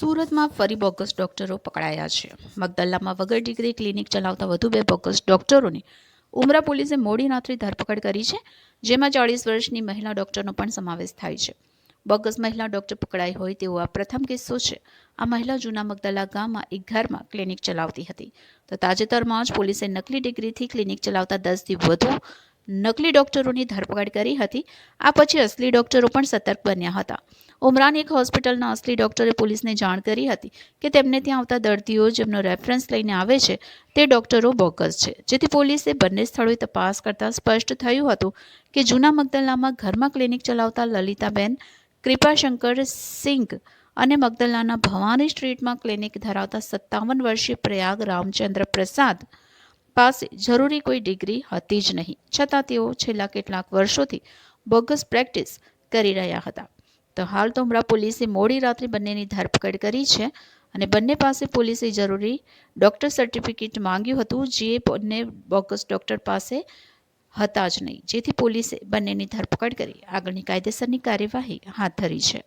સુરતમાં ફરી બોગસ ડોક્ટરો પકડાયા છે. મગદલ્લામાં વગર ડિગ્રી ક્લિનિક ચલાવતા વધુ બે બોગસ ડોક્ટરોની ઉમરા પોલીસે મોડી રાત્રે ધરપકડ કરી છે, જેમાં ચાળીસ વર્ષની મહિલા ડોક્ટરનો પણ સમાવેશ થાય છે. બોગસ મહિલા ડોક્ટર પકડાઈ હોય તેવો આ પ્રથમ કિસ્સો છે. આ મહિલા જૂના મગદલ્લા ગામમાં એક ઘરમાં ક્લિનિક ચલાવતી હતી. તો તાજેતરમાં જ પોલીસે નકલી ડિગ્રીથી ક્લિનિક ચલાવતા દસથી વધુ નકલી ડોક્ટરોની ધરપકડ કરી હતી. આ પછી અસલી ડોક્ટરો પણ સતર્ક બન્યા હતા. ઉમરાન એક હોસ્પિટલના અસલી ડોક્ટરે પોલીસને જાણ કરી હતી કે તેમને ત્યાં આવતા દર્દીઓ જેમનો રેફરન્સ લઈને આવે છે, તે ડોક્ટરો બોગસ છે. જેથી પોલીસે બંને સ્થળોએ તપાસ કરતાં સ્પષ્ટ થયું હતું કે જૂના મગદલામાં ઘરમાં ક્લિનિક ચલાવતા લલિતાબેન, કૃપાશંકર સિંઘ અને મગદલાના ભવાની સ્ટ્રીટમાં ક્લિનિક ધરાવતા સત્તાવન વર્ષીય પ્રયાગ રામચંદ્ર પ્રસાદ પાસે જરૂરી કોઈ ડિગ્રી હતી જ નહીં. છતાં તેઓ છેલ્લા કેટલાક વર્ષોથી બોગસ પ્રેક્ટિસ કરી રહ્યા હતા. તો હાલ તો ઉમરા પોલીસે મોડી રાત્રે બંનેની ધરપકડ કરી છે અને બંને પાસે પોલીસે જરૂરી ડૉક્ટર સર્ટિફિકેટ માંગ્યું હતું જે બંને બોગસ ડૉક્ટર પાસે હતા જ નહીં. જેથી પોલીસે બંનેની ધરપકડ કરી. આગળની કાયદેસરની કાર્યવાહી હાથ ધરી છે.